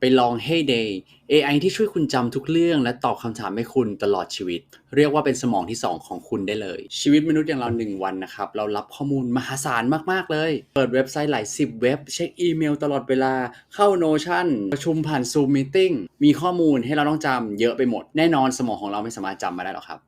ไปลอง Heyday AI ที่ช่วยคุณจำทุกเรื่องและตอบคำถามให้คุณตลอดชีวิต เรียกว่าเป็นสมองที่ 2 ของคุณได้เลย ชีวิตมนุษย์อย่างเรา 1 วันนะครับ เรารับข้อมูลมหาศาลมาก ๆ เลย เปิดเว็บไซต์หลาย 10 เว็บ เช็คอีเมลตลอดเวลาเข้า Notion ประชุมผ่าน Zoom Meeting มีข้อมูลให้เราต้องจำเยอะไปหมด แน่นอนสมองของเราไม่สามารถจำมาได้หรอกครับ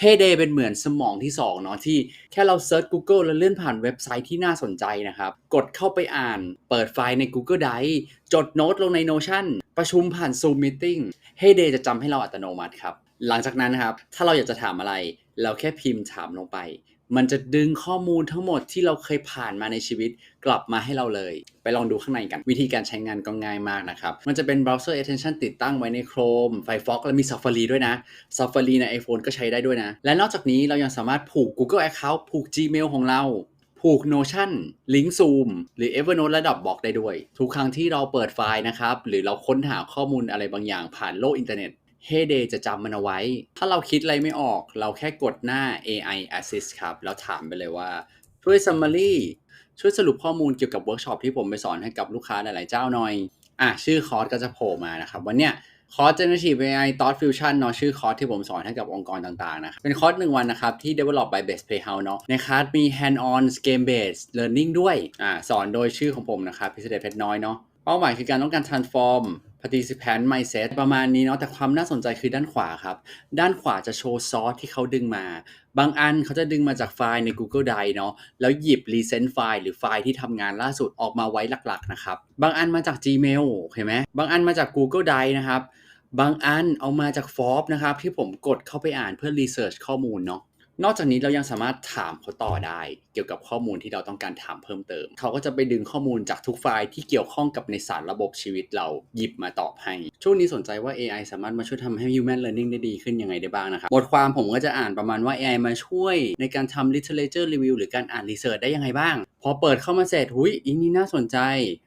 Heyday เป็นเหมือนสมองที่2เนาะที่แค่เราเซิร์ช Google แล้วเลื่อนผ่านเว็บไซต์ที่น่าสนใจนะครับ กดเข้าไปอ่านเปิดไฟล์ใน Google Drive จดโน้ตลงใน Notion ประชุมผ่าน Zoom Meeting Heyday จะจำให้เราอัตโนมัติครับ หลังจากนั้นนะครับ ถ้าเราอยากจะถามอะไร เราแค่พิมพ์ถามลงไป มันจะดึงข้อมูลทั้งหมดที่เราเคยผ่านมาในชีวิตกลับมาให้เราเลย ไปลองดูข้างในกัน วิธีการใช้งานก็ง่ายมากนะครับ มันจะเป็น browser extension ติดตั้งไว้ใน Chrome Firefox และมี Safari ด้วยนะ Safari ใน iPhone ก็ใช้ได้ด้วยนะ และนอกจากนี้เรายังสามารถผูก Google Account ผูก Gmail ของเราผูก Notion ลิงก์ Zoom หรือ Evernote และ Dropbox ได้ด้วย ทุกครั้งที่เราเปิดไฟล์นะครับ หรือเราค้นหาข้อมูลอะไรบางอย่างผ่านโลกอินเทอร์เน็ต Heyday จะจำมันเอาไว้ ถ้าเราคิดอะไรไม่ออก เราแค่กดหน้า AI Assist ครับ แล้วถามไปเลยว่า ช่วย summary ช่วยสรุปข้อมูลเกี่ยวกับเวิร์กช็อปที่ผมไปสอนให้กับลูกค้าหลาย ๆ เจ้าหน่อย อะ ชื่อคอร์สก็จะโผล่มานะครับ วันเนี้ยคอร์ส Generative AI Thought Fusion เนาะชื่อคอร์สที่ผมสอนให้กับองค์กรต่าง ๆ นะครับ เป็นคอร์สหนึ่งวันนะครับ ที่ develop by Best Playhouse เนาะในคลาสมี hand on game based learning ด้วย อ่าสอนโดยชื่อของผมนะครับพิเศษเพชรน้อยเนาะเป้าหมายคือการต้องการ transform participant mindset ประมาณนี้เนาะแต่ความน่าสนใจคือด้านขวาครับ ด้านขวาจะโชว์ซอสที่เขาดึงมา บางอันเขาจะดึงมาจากไฟล์ใน Google Drive เนาะแล้วหยิบ recent ไฟล์หรือไฟล์ที่ทำงานล่าสุดออกมาไว้หลักๆนะครับ บางอันมาจาก Gmail เห็นไหมบางอันมาจาก Google Drive นะครับ บางอันเอามาจาก Forbes นะครับที่ผมกดเข้าไปอ่านเพื่อ research ข้อมูลเนาะ นอกจากนี้เรายังสามารถถามเขาต่อได้ เกี่ยวกับข้อมูลที่เราต้องการถามเพิ่มเติม เขาก็จะไปดึงข้อมูลจากทุกไฟล์ที่เกี่ยวข้องกับในสารระบบชีวิตเราหยิบมาตอบให้ ช่วงนี้สนใจว่า AI สามารถมาช่วยทำให้ human learning ได้ดีขึ้นยังไงได้บ้างนะครับ บทความผมก็จะอ่านประมาณว่า AI มาช่วยในการทำ literature review หรือการอ่าน research ได้ยังไงบ้าง พอเปิดเข้ามาเสร็จหุยอีนี่น่าสนใจ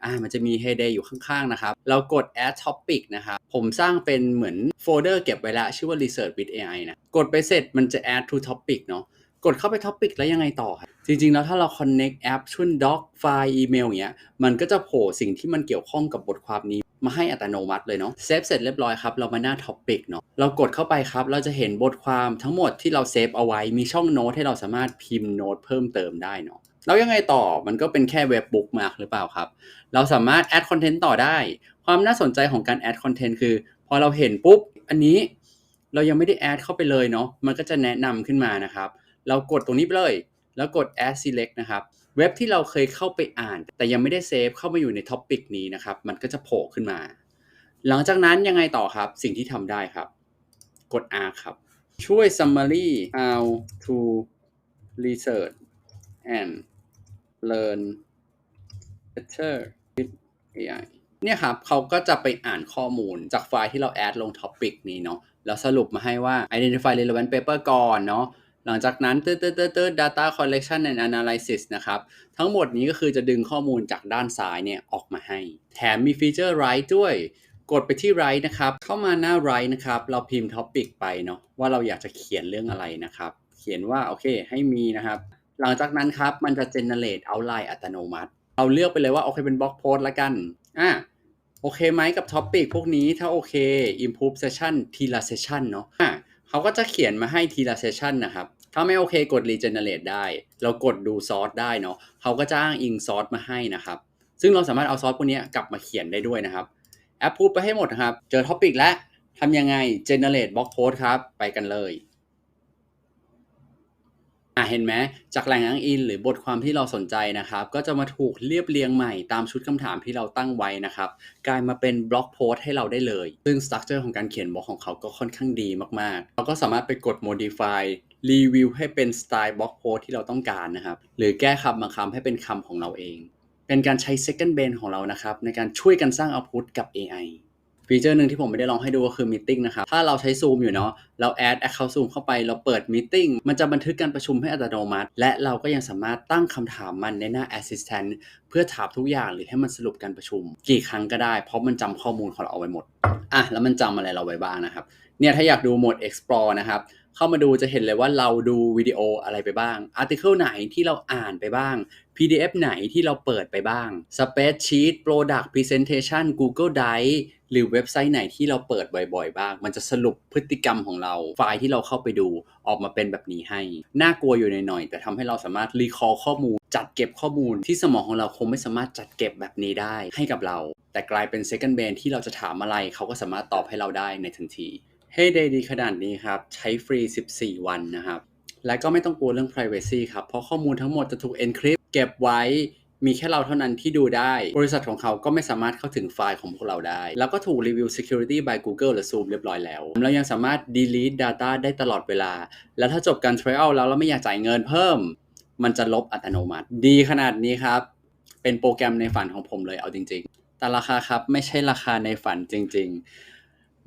อ่า มันจะมี Heyday อยู่ข้างๆนะครับ เรากด add topic นะครับ ผมสร้างเป็นเหมือนโฟลเดอร์เก็บไว้ล้วชื่อว่า research with AI นะ กดไปเสร็จมันจะ add to topic เนาะกดเข้าไป topic แล้วยังไงต่อครับจริง ๆ แล้วถ้าเรา connect แอปชุน doc ไฟล์อีเมลเงี้ยมันก็จะโผล่สิ่งที่มันเกี่ยวข้องกับบทความนี้ มาให้อัตโนมัติเลยเนาะเซฟเสร็จเรียบร้อยครับ เรามาหน้า topic เนาะเรากดเข้าไปครับ เราจะเห็นบทความทั้งหมดที่เราเซฟเอาไว้มีช่องโน้ตให้เราสามารถพิมพ์โน้ตเพิ่มเติมได้เนาะ แล้วยังไงต่อมันก็เป็นแค่เว็บบุ๊กมาหรือเปล่าครับ เราสามารถ add content ต่อได้ ความน่าสนใจของการ add content คือพอเราเห็นปุ๊บ อันนี้เรายังไม่ได้ add เข้าไปเลยเนาะมันก็จะแนะนำขึ้นมานะครับ เรากดตรงนี้ไปเลย แล้วกด add select นะครับเว็บที่เราเคยเข้าไปอ่าน แต่ยังไม่ได้เซฟเข้ามาอยู่ในท็อปิกนี้นะครับ มันก็จะโผล่ขึ้นมา หลังจากนั้นยังไงต่อครับ สิ่งที่ทำได้ครับ กด R ครับ ช่วย summary how to research and learn better with AI เนี่ยครับเขาก็จะไปอ่านข้อมูลจากไฟล์ที่เราแอดลงท็อปิกนี้เนาะแล้วสรุปมาให้ว่า identify relevant paper ก่อนเนาะหลังจากนั้นตืดตืดตืดตืด data collection and analysis นะครับ ทั้งหมดนี้ก็คือจะดึงข้อมูลจากด้านซ้ายเนี่ยออกมาให้ แถมมีฟีเจอร์ write ด้วย กดไปที่ write นะครับ เข้ามาหน้า write นะครับ เราพิมพ์ topic ไปเนาะว่าเราอยากจะเขียนเรื่องอะไรนะครับ เขียนว่าโอเคให้มีนะครับ หลังจากนั้นครับมันจะ generate outline อัตโนมัติ เราเลือกไปเลยว่าโอเคเป็น blog post ละกันอะโอเคไหมกับ topic พวกนี้ถ้าโอเค improve session ทีละ session เนาะอะเขาก็จะเขียนมาให้ทีละ session นะครับถ้าไม่โอเคกด regenerate ได้ เรากดดูซอสได้เนาะเขาก็จะอ้างอิงซอสมาให้นะครับ ซึ่งเราสามารถเอาซอสพวกนี้กลับมาเขียนได้ด้วยนะครับ แอปพูดไปให้หมดนะครับ เจอท็อปิกแล้วทำยังไง generate blog post ครับ ไปกันเลย อะเห็นไหมจากแหล่งอ้างอิงหรือบทความที่เราสนใจนะครับ ก็จะมาถูกเรียบเรียงใหม่ตามชุดคำถามที่เราตั้งไว้นะครับ กลายมาเป็นบล็อกโพสให้เราได้เลย ซึ่งสตรัคเจอร์ของการเขียนบล็อกของเขาก็ค่อนข้างดีมากๆ เราก็สามารถไปกด modify รีวิวให้เป็นสไตล์บล็อกโพสที่เราต้องการนะครับ หรือแก้คำบางคำให้เป็นคำของเราเอง เป็นการใช้ second brain ของเรานะครับ ในการช่วยกันสร้าง output กับ AI ฟีเจอร์หนึ่งที่ผมไม่ได้ลองให้ดูก็คือมิ팅นะครับถ้าเราใช้ Zoom อยู่เนาะเราแอดแอคเคาท์ซูมเข้าไปเราเปิดมิ팅มันจะบันทึกการประชุมให้อัตโนมัติ และเราก็ยังสามารถตั้งคำถามมันในหน้า Assistant เพื่อถามทุกอย่างหรือให้มันสรุปการประชุม กี่ครั้งก็ได้ เพราะมันจำข้อมูลของเราเอาไว้หมดอะแล้วมันจำอะไรเราไว้บ้างนะครับเนี่ยถ้าอยากดูโหมด explore นะครับ เข้ามาดูจะเห็นเลยว่าเราดูวิดีโออะไรไปบ้างอาร์ติเคิลไหนที่เราอ่านไปบ้าง PDF ไหนที่เราเปิดไปบ้าง Spreadsheet Product Presentation Google Drive หรือเว็บไซต์ไหนที่เราเปิดบ่อยๆ บ้าง มันจะสรุปพฤติกรรมของเรา ไฟล์ที่เราเข้าไปดูออกมาเป็นแบบนี้ให้ น่ากลัวอยู่หน่อยๆ แต่ทำให้เราสามารถรีคอ l ข้อมูล จัดเก็บข้อมูลที่สมองของเราคงไม่สามารถจัดเก็บแบบนี้ได้ให้กับเรา แต่กลายเป็น second brain ที่เราจะถามอะไรเขาก็สามารถตอบให้เราได้ในทันที ให้ได้ดีขนาดนี้ครับ ใช้ฟรี 14 วันนะครับ และก็ไม่ต้องกลัวเรื่อง privacy ครับ เพราะข้อมูลทั้งหมดจะถูก encrypt เก็บไว้มีแค่เราเท่านั้นที่ดูได้ บริษัทของเขาก็ไม่สามารถเข้าถึงไฟล์ของพวกเราได้ แล้วก็ถูกรีวิว security by Google หรือ Zoom เรียบร้อยแล้ว เรายังสามารถ delete data ได้ตลอดเวลา แล้วถ้าจบการ trial แล้วเราไม่อยากจ่ายเงินเพิ่ม มันจะลบอัตโนมัติ ดีขนาดนี้ครับ เป็นโปรแกรมในฝันของผมเลยเอาจริง ๆ แต่ราคาครับไม่ใช่ราคาในฝันจริง ๆ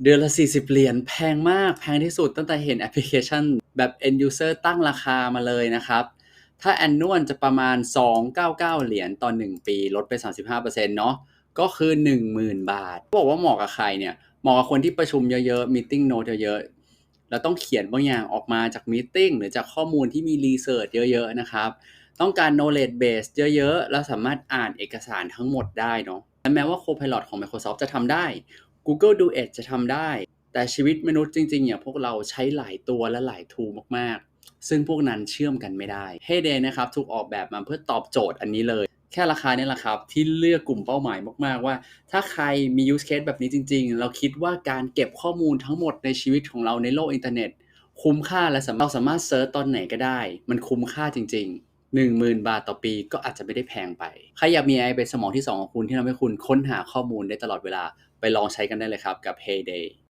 เดือนละ 40 เหรียญแพงมาก แพงที่สุดตั้งแต่เห็นแอปพลิเคชันแบบ end user ตั้งราคามาเลยนะครับ ถ้า annual จะประมาณ 299 เหรียญต่อ 1 ปี ลดไป 35%เนาะก็คือ 10,000 บาท บอกว่าเหมาะกับใครเนี่ยเหมาะกับคนที่ประชุมเยอะๆ meeting note เยอะๆแล้วต้องเขียนบางอย่างออกมาจาก meeting หรือจากข้อมูลที่มี research เยอะๆนะครับต้องการ knowledge base เยอะๆ แล้วสามารถอ่านเอกสารทั้งหมดได้เนาะและแม้ว่า Copilot ของ Microsoft จะทำได้ Google Duet จะทำได้ แต่ชีวิตมนุษย์จริงๆอย่างพวกเราใช้หลายตัวและหลาย tool มากๆ ซึ่งพวกนั้นเชื่อมกันไม่ได้ Heyday นะครับถูกออกแบบมาเพื่อตอบโจทย์อันนี้เลย แค่ราคาเนี่ยแหละครับ ที่เลือกกลุ่มเป้าหมายมากๆ ว่า ถ้าใครมี use case แบบนี้จริง ๆ เราคิดว่าการเก็บข้อมูลทั้งหมดในชีวิตของเราในโลกอินเทอร์เน็ต คุ้มค่าและเราสามารถเซิร์ชตอนไหนก็ได้ มันคุ้มค่าจริง ๆ10,000 บาทต่อปีก็อาจจะไม่ได้แพงไป ใครอยากมี AI เป็นสมองที่ 2 ของคุณที่ทำให้คุณค้นหาข้อมูลได้ตลอดเวลา ลองใช้กันได้เลยครับกับ Heyday